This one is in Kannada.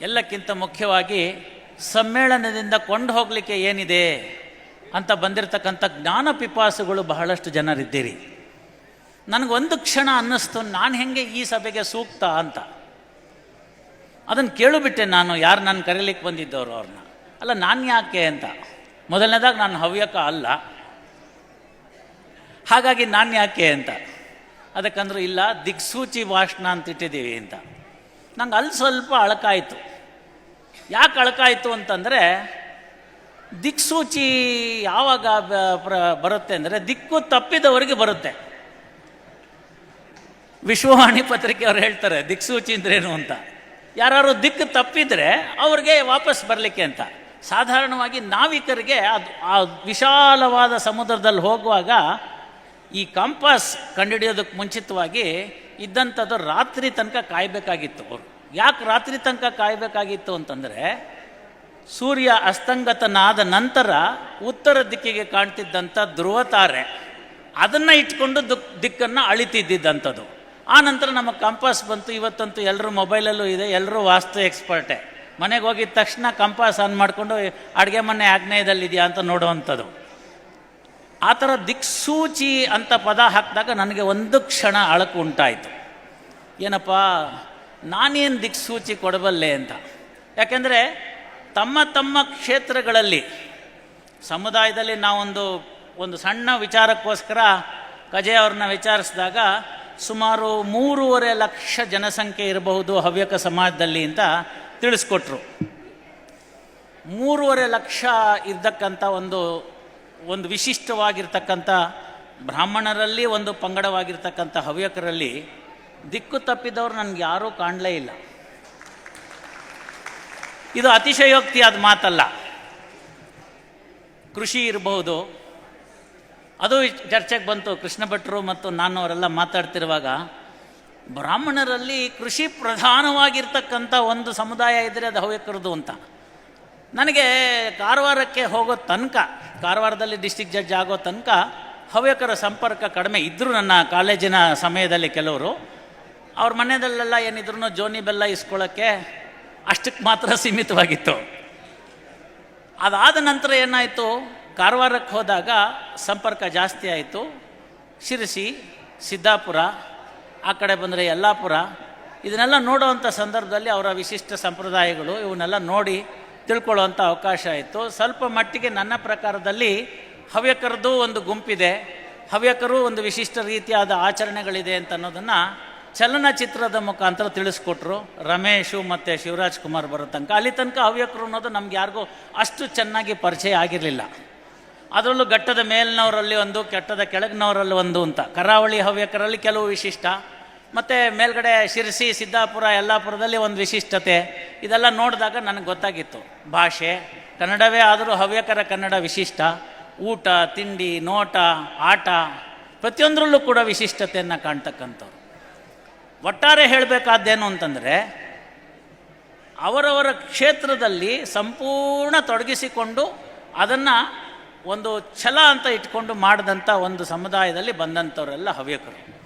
ಎಲ್ಲಕ್ಕಿಂತ ಮುಖ್ಯವಾಗಿ ಸಮ್ಮೇಳನದಿಂದ ಕೊಂಡು ಹೋಗಲಿಕ್ಕೆ ಏನಿದೆ ಅಂತ ಬಂದಿರತಕ್ಕಂಥ ಜ್ಞಾನ ಪಿಪಾಸುಗಳು ಬಹಳಷ್ಟು ಜನರಿದ್ದೀರಿ. ನನಗೊಂದು ಕ್ಷಣ ಅನ್ನಿಸ್ತು, ನಾನು ಹೆಂಗೆ ಈ ಸಭೆಗೆ ಸೂಕ್ತ ಅಂತ. ಅದನ್ನು ಕೇಳಿಬಿಟ್ಟೆ ನಾನು, ಯಾರು ನಾನು ಕರೀಲಿಕ್ಕೆ ಬಂದಿದ್ದವರು ಅವ್ರನ್ನ ಅಲ್ಲ, ನಾನು ಯಾಕೆ ಅಂತ. ಮೊದಲನೇದಾಗಿ ನಾನು ಹವ್ಯಕ ಅಲ್ಲ. ಹಾಗಾಗಿ ನಾನು ಯಾಕೆ ಅಂತ. ಅದಕ್ಕಂದ್ರೂ ಇಲ್ಲ, ದಿಕ್ಸೂಚಿ ಭಾಷಣ ಅಂತ ಇಟ್ಟಿದ್ದೀವಿ ಅಂತ. ನಂಗೆ ಅಲ್ಲಿ ಸ್ವಲ್ಪ ಅಳಕಾಯಿತು. ಯಾಕೆ ಅಳಕಾಯಿತು ಅಂತಂದರೆ ದಿಕ್ಸೂಚಿ ಯಾವಾಗ ಬರುತ್ತೆ ಅಂದರೆ ದಿಕ್ಕು ತಪ್ಪಿದವರಿಗೆ ಬರುತ್ತೆ. ವಿಶ್ವವಾಣಿ ಪತ್ರಿಕೆ ಅವ್ರು ಹೇಳ್ತಾರೆ, ದಿಕ್ಸೂಚಿ ಏನು ಅಂತ. ಯಾರು ದಿಕ್ಕು ತಪ್ಪಿದರೆ ಅವ್ರಿಗೆ ವಾಪಸ್ ಬರಲಿಕ್ಕೆ ಅಂತ. ಸಾಧಾರಣವಾಗಿ ನಾವಿಕರಿಗೆ ಅದು ಆ ವಿಶಾಲವಾದ ಸಮುದ್ರದಲ್ಲಿ ಹೋಗುವಾಗ ಈ ಕಂಪಾಸ್ ಕಂಡುಹಿಡಿಯೋದಕ್ಕೆ ಮುಂಚಿತವಾಗಿ ಇದ್ದಂಥದ್ದು ರಾತ್ರಿ ತನಕ ಕಾಯಬೇಕಾಗಿತ್ತು ಅವರು. ಯಾಕೆ ರಾತ್ರಿ ತನಕ ಕಾಯಬೇಕಾಗಿತ್ತು ಅಂತಂದರೆ, ಸೂರ್ಯ ಅಸ್ತಂಗತನಾದ ನಂತರ ಉತ್ತರ ದಿಕ್ಕಿಗೆ ಕಾಣ್ತಿದ್ದಂಥ ಧ್ರುವ ತಾರೆ ಅದನ್ನು ಇಟ್ಕೊಂಡು ದುಕ್, ದಿಕ್ಕನ್ನು ಅಳಿತಿದ್ದಂಥದ್ದು ಆ ನಂತರ ನಮ್ಮ ಕಂಪಾಸ್ ಬಂತು, ಇವತ್ತಂತೂ ಎಲ್ಲರೂ ಮೊಬೈಲಲ್ಲೂ ಇದೆ ಎಲ್ಲರೂ ವಾಸ್ತು ಎಕ್ಸ್ಪರ್ಟೆ. ಮನೆಗೆ ಹೋಗಿದ ತಕ್ಷಣ ಕಂಪಾಸ್ ಆನ್ ಮಾಡಿಕೊಂಡು, ಅಡುಗೆ ಮನೆ ಆಗ್ನೇಯದಲ್ಲಿದೆಯಾ ಅಂತ ನೋಡುವಂಥದ್ದು. ಆ ಥರ ದಿಕ್ಸೂಚಿ ಅಂತ ಪದ ಹಾಕಿದಾಗ ನನಗೆ ಒಂದು ಕ್ಷಣ ಅಳಕು ಉಂಟಾಯಿತು. ಏನಪ್ಪ ನಾನೇನು ದಿಕ್ಸೂಚಿ ಕೊಡಬಲ್ಲೆ ಅಂತ. ಯಾಕೆಂದರೆ ತಮ್ಮ ತಮ್ಮ ಕ್ಷೇತ್ರಗಳಲ್ಲಿ, ಸಮುದಾಯದಲ್ಲಿ ನಾವೊಂದು, ಒಂದು ಸಣ್ಣ ವಿಚಾರಕ್ಕೋಸ್ಕರ ಕಜೆ ಅವ್ರನ್ನ ವಿಚಾರಿಸಿದಾಗ ಸುಮಾರು ಮೂರುವರೆ ಲಕ್ಷ ಜನಸಂಖ್ಯೆ ಇರಬಹುದು ಹವ್ಯಕ ಸಮಾಜದಲ್ಲಿ ಅಂತ ತಿಳಿಸ್ಕೊಟ್ರು. ಮೂರುವರೆ ಲಕ್ಷ ಇರ್ತಕ್ಕಂಥ ಒಂದು ಒಂದು ವಿಶಿಷ್ಟವಾಗಿರ್ತಕ್ಕಂಥ ಬ್ರಾಹ್ಮಣರಲ್ಲಿ ಒಂದು ಪಂಗಡವಾಗಿರ್ತಕ್ಕಂಥ ಹವ್ಯಕರಲ್ಲಿ ದಿಕ್ಕು ತಪ್ಪಿದವರು ನನಗೆ ಯಾರೂ ಕಾಣಲೇ ಇಲ್ಲ. ಇದು ಅತಿಶಯೋಕ್ತಿಯಾದ ಮಾತಲ್ಲ. ಕೃಷಿ ಇರಬಹುದು. ಅದು ಚರ್ಚೆಗೆ ಬಂತು. ಕೃಷ್ಣ ಭಟ್ರು ಮತ್ತು ನಾನು ಅವರೆಲ್ಲ ಮಾತಾಡ್ತಿರುವಾಗ, ಬ್ರಾಹ್ಮಣರಲ್ಲಿ ಕೃಷಿ ಪ್ರಧಾನವಾಗಿರ್ತಕ್ಕಂಥ ಒಂದು ಸಮುದಾಯ ಇದ್ದರೆ ಅದು ಹವ್ಯಕರದು ಅಂತ. ನನಗೆ ಕಾರವಾರಕ್ಕೆ ಹೋಗೋ ತನಕ, ಕಾರವಾರದಲ್ಲಿ ಡಿಸ್ಟಿಕ್ ಜಡ್ಜ್ ಆಗೋ ತನಕ ಹವ್ಯಕರ ಸಂಪರ್ಕ ಕಡಿಮೆ ಇದ್ದರು ನನ್ನ ಕಾಲೇಜಿನ ಸಮಯದಲ್ಲಿ ಕೆಲವರು. ಅವ್ರ ಮನೆಯಲ್ಲೆಲ್ಲ ಏನಿದ್ರು ಜೋನಿ ಬೆಲ್ಲ ಇಸ್ಕೊಳ್ಳೋಕ್ಕೆ ಅಷ್ಟಕ್ಕೆ ಮಾತ್ರ ಸೀಮಿತವಾಗಿತ್ತು. ಅದಾದ ನಂತರ ಏನಾಯಿತು? ಕಾರವಾರಕ್ಕೆ ಹೋದಾಗ ಸಂಪರ್ಕ ಜಾಸ್ತಿ ಆಯಿತು. ಶಿರಸಿ, ಸಿದ್ದಾಪುರ, ಆ ಕಡೆ ಬಂದರೆ ಯಲ್ಲಾಪುರ. ಇದನ್ನೆಲ್ಲ ನೋಡುವಂಥ ಸಂದರ್ಭದಲ್ಲಿ ಅವರ ವಿಶಿಷ್ಟ ಸಂಪ್ರದಾಯಗಳು ಇವನ್ನೆಲ್ಲ ನೋಡಿ ತಿಳ್ಕೊಳ್ಳುವಂಥ ಅವಕಾಶ ಆಯಿತು. ಸ್ವಲ್ಪ ಮಟ್ಟಿಗೆ ನನ್ನ ಪ್ರಕಾರದಲ್ಲಿ ಹವ್ಯಕರದ್ದು ಒಂದು ಗುಂಪಿದೆ. ಹವ್ಯಕರು ಒಂದು ವಿಶಿಷ್ಟ ರೀತಿಯಾದ ಆಚರಣೆಗಳಿದೆ ಅಂತ ಅನ್ನೋದನ್ನು ಚಲನಚಿತ್ರದ ಮುಖಾಂತರ ತಿಳಿಸ್ಕೊಟ್ರು. ರಮೇಶು ಮತ್ತು ಶಿವರಾಜ್ ಕುಮಾರ್ ಬರೋ ತನಕ. ಅಲ್ಲಿ ತನಕ ಹವ್ಯಕರು ಅನ್ನೋದು ನಮ್ಗೆ ಯಾರಿಗೂ ಅಷ್ಟು ಚೆನ್ನಾಗಿ ಪರಿಚಯ ಆಗಿರಲಿಲ್ಲ. ಅದರಲ್ಲೂ ಘಟ್ಟದ ಮೇಲಿನವರಲ್ಲಿ ಒಂದು, ಕೆಟ್ಟದ ಕೆಳಗಿನವರಲ್ಲಿ ಒಂದು ಅಂತ. ಕರಾವಳಿ ಹವ್ಯಕರಲ್ಲಿ ಕೆಲವು ವಿಶಿಷ್ಟ. ಮತ್ತು ಮೇಲ್ಗಡೆ ಶಿರಸಿ, ಸಿದ್ದಾಪುರ, ಯಲ್ಲಾಪುರದಲ್ಲಿ ಒಂದು ವಿಶಿಷ್ಟತೆ. ಇದೆಲ್ಲ ನೋಡಿದಾಗ ನನಗೆ ಗೊತ್ತಾಗಿತ್ತು. ಭಾಷೆ, ಕನ್ನಡವೇ ಆದರೂ ಹವ್ಯಕರ ಕನ್ನಡ ವಿಶಿಷ್ಟ. ಊಟ, ತಿಂಡಿ, ನೋಟ, ಆಟ, ಪ್ರತಿಯೊಂದರಲ್ಲೂ ಕೂಡ ವಿಶಿಷ್ಟತೆಯನ್ನು ಕಾಣ್ತಕ್ಕಂಥವ್ರು. ಒಟ್ಟಾರೆ ಹೇಳಬೇಕಾದ್ದೇನು ಅಂತಂದರೆ, ಅವರವರ ಕ್ಷೇತ್ರದಲ್ಲಿ ಸಂಪೂರ್ಣ ತೊಡಗಿಸಿಕೊಂಡು ಅದನ್ನು ಒಂದು ಛಲ ಅಂತ ಇಟ್ಕೊಂಡು ಮಾಡಿದಂಥ ಒಂದು ಸಮುದಾಯದಲ್ಲಿ ಬಂದಂಥವರೆಲ್ಲ ಹವ್ಯಕರು.